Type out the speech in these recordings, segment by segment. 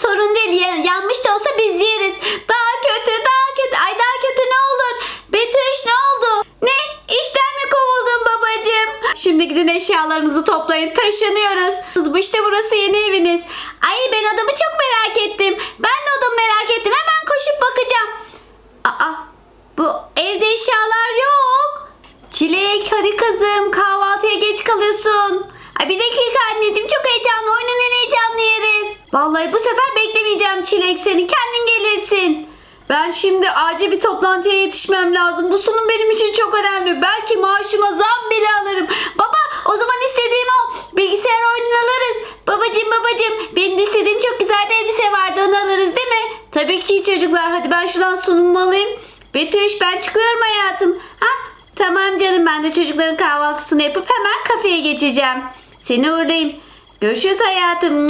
sorun değil. Ya- yanmış da olsa biz yeriz. Daha kötü daha kötü. Ay daha kötü ne olur? Betüş ne oldu? Ne? İşten mi kovuldun babacığım? Şimdi gidin eşyalarınızı toplayın. Taşınıyoruz. Bu işte burası yeni eviniz. Ay ben odamı çok merak ettim. Ben de odamı merak ettim. Hemen koşup bakacağım. Aa bu evde eşyalar yok. Çilek hadi kızım kahvaltıya geç kalıyorsun. Ay bir dakika Çilek seni kendin gelirsin. Ben şimdi acil bir toplantıya yetişmem lazım. Bu sunum benim için çok önemli. Belki maaşıma zam bile alırım. Baba o zaman istediğim o. Bilgisayar oyununu alırız. Babacım babacım benim de istediğim çok güzel bir elbise vardı onu alırız değil mi? Tabii ki çocuklar hadi ben şuradan sunumumu alayım. Betüş ben çıkıyorum hayatım. Ha tamam canım ben de çocukların kahvaltısını yapıp hemen kafeye geçeceğim. Seni uğurlayayım. Görüşürüz hayatım.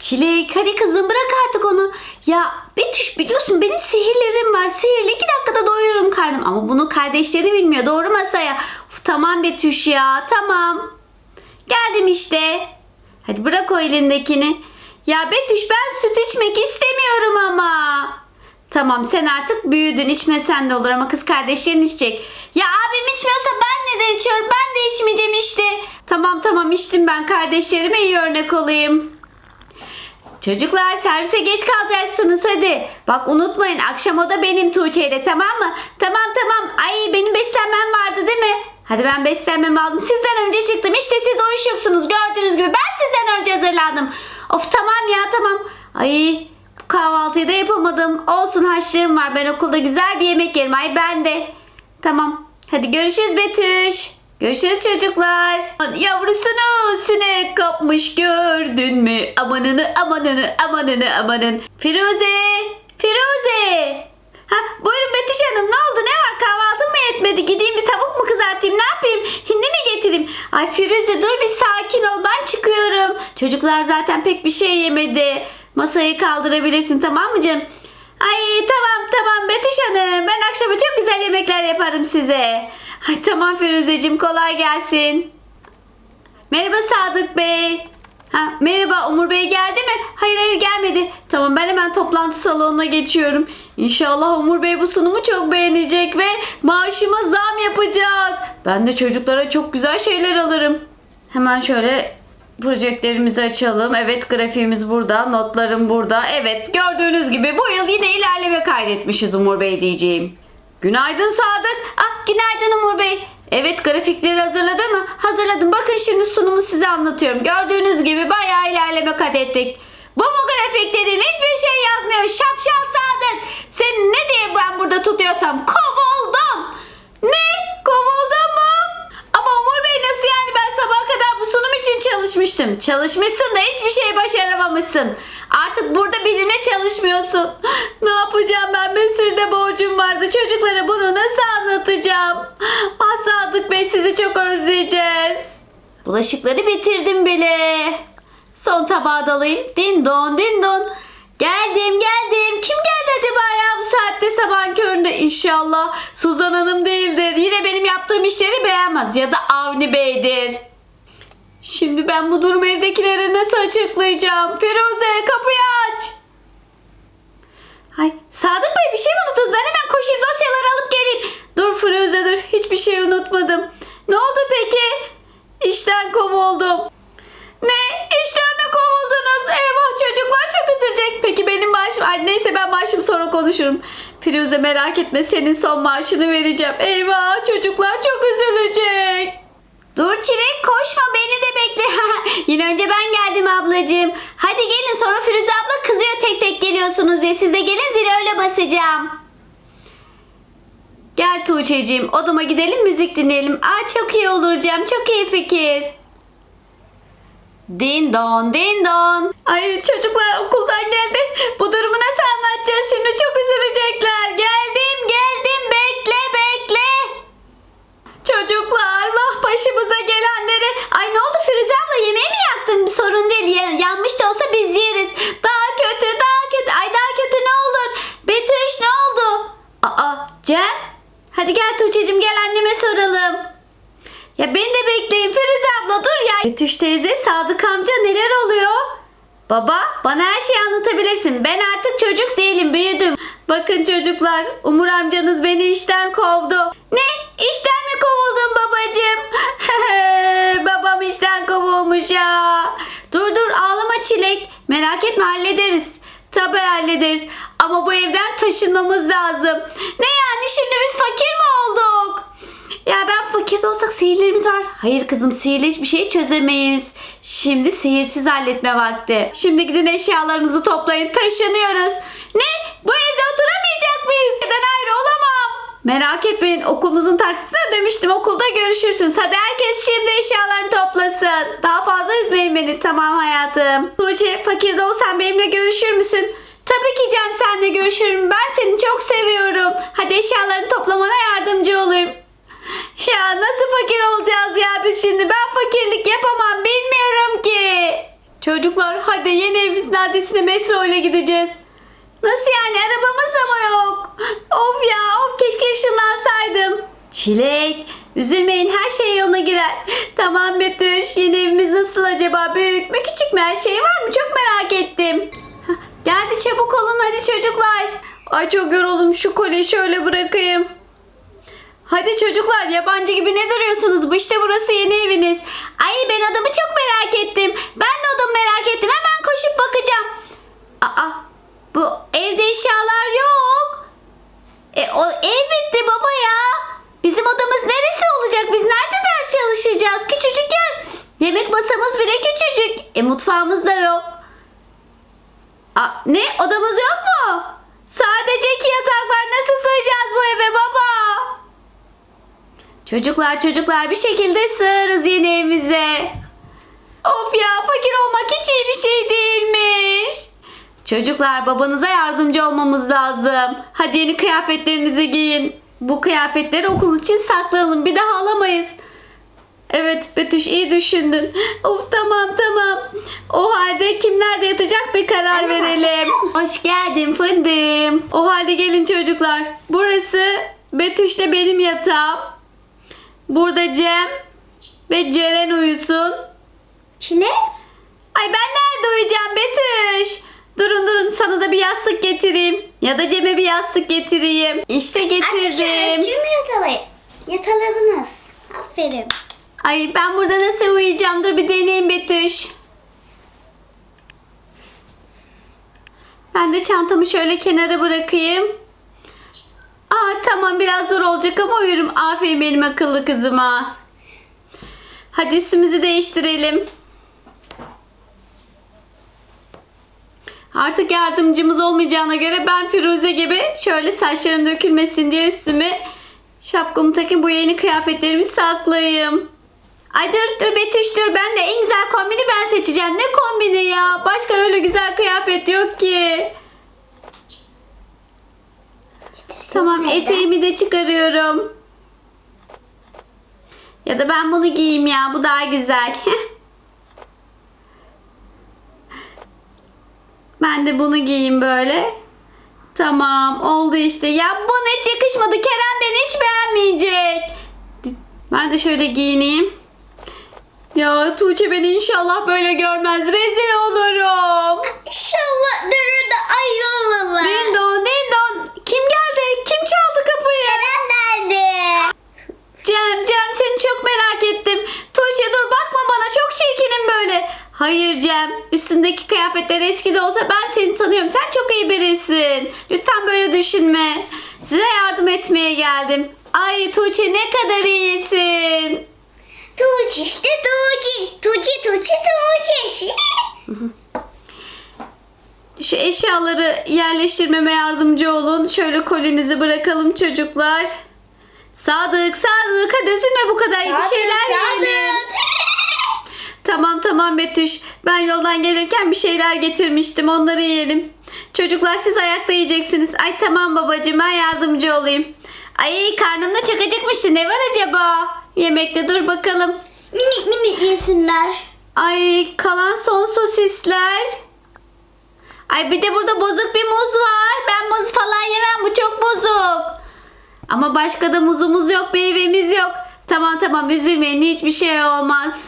Çilek hadi kızım bırak artık onu. Ya Betüş biliyorsun benim sihirlerim var. Sihirle iki dakikada doyururum karnım. Ama bunu kardeşleri bilmiyor. Doğru masaya. Uf, tamam Betüş ya tamam. Geldim işte. Hadi bırak o elindekini. Ya Betüş ben süt içmek istemiyorum ama. Tamam sen artık büyüdün içmesen de olur ama kız kardeşlerin içecek. Ya abim içmiyorsa ben neden içiyorum? Ben de içmeyeceğim işte. Tamam tamam içtim ben kardeşlerime iyi örnek olayım. Çocuklar servise geç kalacaksınız hadi. Bak unutmayın akşam o da benim Tuğçe ile tamam mı? Tamam tamam. Ay benim beslenmem vardı değil mi? Hadi ben beslenmemi aldım. Sizden önce çıktım. İşte siz uyuşuksunuz gördüğünüz gibi. Ben sizden önce hazırlandım. Of tamam ya tamam. Ay kahvaltıyı da yapamadım. Olsun haşlığım var. Ben okulda güzel bir yemek yerim. Ay ben de. Tamam. Hadi görüşürüz Betüş. Görüşürüz çocuklar. Yavrusunu sinek kapmış gördün mü? Amanını amanını amanını amanın. Firuze! Firuze! Ha, buyurun Betüş Hanım ne oldu? Ne var? Kahvaltım mı yetmedi? Gideyim bir tavuk mu kızartayım? Ne yapayım? Hindi mi getireyim? Ay Firuze dur bir sakin ol. Ben çıkıyorum. Çocuklar zaten pek bir şey yemedi. Masayı kaldırabilirsin tamam mı canım? Ay tamam tamam Betüş Hanım. Ben akşama çok güzel yemekler yaparım size ay tamam Firuzeciğim kolay gelsin Merhaba Sadık Bey. Ha, merhaba Umur Bey geldi mi? Hayır hayır gelmedi. Tamam ben hemen toplantı salonuna geçiyorum. İnşallah Umur Bey bu sunumu çok beğenecek ve maaşıma zam yapacak. Ben de çocuklara çok güzel şeyler alırım. Hemen şöyle projektörümüzü açalım. Evet grafiğimiz burada, notlarım burada. Evet gördüğünüz gibi bu yıl yine ilerleme kaydetmişiz Umur Bey diyeceğim. Günaydın Sadık. Ah günaydın Umur Bey. Evet grafikleri hazırladın mı? Hazırladım. Bakın şimdi sunumu size anlatıyorum. Gördüğünüz gibi bayağı ilerleme kat ettik. Bu mu grafik dediğin hiçbir şey yazmıyor. Şapşal Sadık. Sen ne diye ben burada tutuyorsam kovuldum. Ne? Kovuldun mu? Ama Umur Bey nasıl yani ben sabaha kadar bu sunum için çalışmıştım. Çalışmışsın da hiçbir şey başaramamışsın. Artık burada benimle çalışmıyorsun. Ne yapacağım ben bir sürü de borcum vardı. Çocuklara bunu nasıl anlatacağım? Ah Sadık Bey sizi çok özleyeceğiz. Bulaşıkları bitirdim bile. Son tabağı da alayım. Din don din don. Geldim geldim. Kim geldi acaba ya bu saatte sabah köründe? İnşallah Suzan Hanım değildir. Yine benim yaptığım işleri beğenmez. Ya da Avni Bey'dir. Şimdi ben bu durumu evdekilere nasıl açıklayacağım? Firuze kapıyı aç. Ay Sadık Bey bir şey mi unuttunuz? Ben hemen koşayım dosyaları alıp geleyim. Dur Firuze dur hiçbir şey unutmadım. Ne oldu peki? İşten kovuldum. Ne? İşten mi kovuldunuz? Eyvah çocuklar çok üzülecek. Peki benim maaşım... Ay, neyse ben maaşım sonra konuşurum. Firuze merak etme senin son maaşını vereceğim. Eyvah çocuklar çok üzülecek. Dur Çilek koşma beni de bekle. Yine önce ben geldim ablacığım. Hadi gelin sonra Firuze abla kızıyor tek tek geliyorsunuz diye. Siz de gelin zili öyle basacağım. Gel Tuğçe'cim odama gidelim müzik dinleyelim. Aa çok iyi olur Cem çok iyi fikir. Din don din don. Ay çocuklar okuldan geldi. Bu durumu nasıl anlatacağız şimdi çok üzülecekler. Geldim geldim bekle bekle. Çocuklar vah başımıza gelenleri. Ay ne oldu Firuze abla yemeği mi yaktın? Sorun değil ya- yanmış da olsa biz yeriz. Daha kötü daha kötü. Ay daha kötü ne olur? Betüş ne oldu? Aa Cem. Hadi gel Tuğçe'cim gel anneme soralım. Ya beni de bekleyin Firuze abla dur ya. Betüş teyze Sadık amca neler oluyor? Baba bana her şeyi anlatabilirsin. Ben artık çocuk değilim büyüdüm. Bakın çocuklar Umur amcanız beni işten kovdu. Ne? İşten mi kovuldun babacığım? Babam işten kovulmuş ya. Dur dur ağlama Çilek. Merak etme hallederiz. Tabii hallederiz. Ama bu evden taşınmamız lazım. Ne yani şimdi biz fakir mi olduk? Ya ben fakir olsak sihirlerimiz var. Hayır kızım sihirle hiçbir şey çözemeyiz. Şimdi sihirsiz halletme vakti. Şimdi gidin eşyalarınızı toplayın taşınıyoruz. Ne? Bu evde oturamayacak mıyız? Neden ayrı olamam? Merak etmeyin okulunuzun taksitini ödemiştim. Okulda görüşürsünüz. Hadi herkes şimdi eşyalarını toplasın. Daha fazla üzmeyin beni tamam hayatım. Tuğçe fakir de olsan benimle görüşür müsün? Tabii ki Cem senle görüşürüm. Ben seni çok seviyorum. Hadi eşyalarını toplamana yardımcı olayım. Ya nasıl fakir olacağız ya biz şimdi? Ben fakirlik yapamam bilmiyorum ki. Çocuklar hadi yeni evimizin adresine metro ile gideceğiz. Nasıl yani arabamız da mı yok? Of ya of keşke ışınlansaydım. Çilek üzülmeyin her şey yoluna girer. Tamam Betüş yeni evimiz nasıl acaba? Büyük mü küçük mü her şey var mı? Çok merak ettim. Geldi çabuk olun hadi çocuklar. Ay çok yoruldum şu kolyeyi şöyle bırakayım. Hadi çocuklar yabancı gibi ne duruyorsunuz? Bu işte burası yeni eviniz. Ay ben odamı çok merak ettim. Ben de odamı merak ettim. Hemen koşup bakacağım. Aa bu evde eşyalar yok. E, o ev bitti baba ya. Bizim odamız neresi olacak? Biz nerede ders çalışacağız? Küçücük yer. Yemek masamız bile küçücük. E mutfağımız da yok. Aa, ne? Odamız yok mu? Sadece iki yatak var. Nasıl sığacağız bu eve baba? Çocuklar çocuklar bir şekilde sığarız yeni evimize. Of ya fakir olmak hiç iyi bir şey değilmiş. Çocuklar babanıza yardımcı olmamız lazım. Hadi yeni kıyafetlerinizi giyin. Bu kıyafetleri okul için saklayalım. Bir daha alamayız. Evet Betüş iyi düşündün. Of tamam tamam. O halde kim nerede yatacak bir karar verelim. Hoş geldin fındım. O halde gelin çocuklar. Burası Betüş'le benim yatağım. Burada Cem ve Ceren uyusun. Çilek? Ay ben nerede uyuyacağım Betüş? Durun durun sana da bir yastık getireyim. Ya da Cem'e bir yastık getireyim. İşte getirdim. Tüm yatalayı. Yataladınız. Aferin. Ay ben burada nasıl uyuyacağım? Dur bir deneyeyim Betüş. Ben de çantamı şöyle kenara bırakayım. Aa tamam biraz zor olacak ama uyurum. Aferin benim akıllı kızıma. Hadi üstümüzü değiştirelim. Artık yardımcımız olmayacağına göre ben Firuze gibi şöyle saçlarım dökülmesin diye üstümü şapkamı takayım bu yeni kıyafetlerimi saklayayım. Ay dur dur Betüş dur ben de en güzel kombini ben seçeceğim. Ne kombini ya? Başka öyle güzel kıyafet yok ki. Tamam eteğimi de çıkarıyorum. Ya da ben bunu giyeyim ya. Bu daha güzel. ben de bunu giyeyim böyle. Tamam oldu işte. Ya bana hiç yakışmadı. Kerem beni hiç beğenmeyecek. Ben de şöyle giyineyim. Ya Tuğçe beni inşallah böyle görmez. Rezil olurum. İnşallah dönür de ayrılırlar. Dindon dindon. Kim geldi? Kapıyı? Kerem nerede? Cem Cem seni çok merak ettim. Tuğçe dur bakma bana çok çirkinim böyle. Hayır Cem üstündeki kıyafetler eski de olsa ben seni tanıyorum. Sen çok iyi birisin. Lütfen böyle düşünme. Size yardım etmeye geldim. Ay Tuğçe ne kadar iyisin. Tuğçe işte Tuğçe. Tuğçe Tuğçe Tuğçe. Şu eşyaları yerleştirmeme yardımcı olun. Şöyle kolinizi bırakalım çocuklar. Sadık Sadık hadi üzülme bu kadar. bir şeyler yiyelim. Tamam tamam Betüş. Ben yoldan gelirken bir şeyler getirmiştim. Onları yiyelim. Çocuklar siz ayakta yiyeceksiniz. Ay tamam babacığım ben yardımcı olayım. Ay karnımda çok acıkmıştı. Ne var acaba? Yemekte dur bakalım. Minik minik yesinler. Ay kalan son sosisler. Ay bir de burada bozuk bir muz var. Ben muz falan yemem. Bu çok bozuk. Ama başka da muzumuz yok, meyvemiz yok. Tamam tamam üzülmeyin. Hiçbir şey olmaz.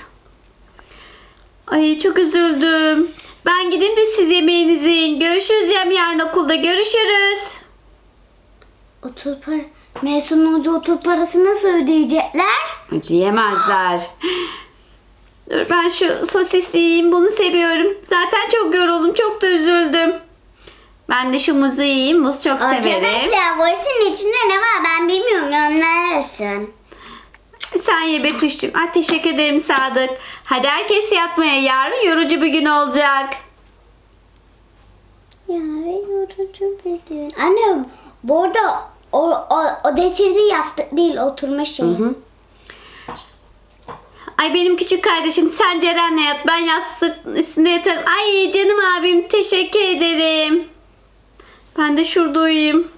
Ay çok üzüldüm. Ben gidin de siz yemeğinizi yiyin. Görüşürüz Cem yarın okulda görüşürüz. Otur para. Mezun hoca otur parası nasıl ödeyecekler? Diyemezler. Dur ben şu sosis yiyeyim bunu seviyorum. Zaten çok yoruldum çok da üzüldüm. Ben de şu muzu yiyeyim. Muz çok severim. Arkadaşlar bu işin içinde ne var ben bilmiyorum ya neresin? Sen ye Betüş'cüm. Ah, teşekkür ederim Sadık. Hadi herkes yatmaya. Yarın yorucu bir gün olacak. Yarın yorucu bir gün. Anne bu arada o, o, o getirdiği yastık değil oturma şeyi. Hı. Ay benim küçük kardeşim sen Ceren'le yat. Ben yastık üstünde yatarım. Ay canım abim teşekkür ederim. Ben de şurada uyuyayım.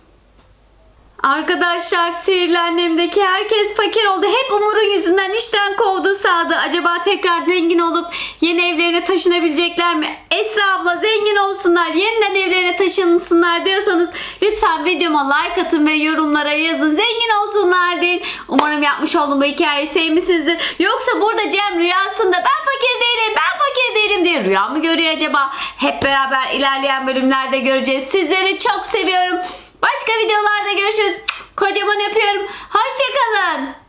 Arkadaşlar sihirli annemdeki herkes fakir oldu. Hep Umur'un yüzünden işten kovdu Sadı. Acaba tekrar zengin olup yeni evlerine taşınabilecekler mi? Esra abla zengin olsunlar, yeniden evlerine taşınsınlar diyorsanız lütfen videoma like atın ve yorumlara yazın. Zengin olsunlar deyin. Umarım yapmış olduğum bu hikayeyi sevmişsinizdir. Yoksa burada Cem rüyasında ben fakir değilim, ben fakir değilim diye rüya mı görüyor acaba? Hep beraber ilerleyen bölümlerde göreceğiz. Sizleri çok seviyorum. Başka videolarda görüşürüz. Kocaman öpüyorum. Hoşçakalın.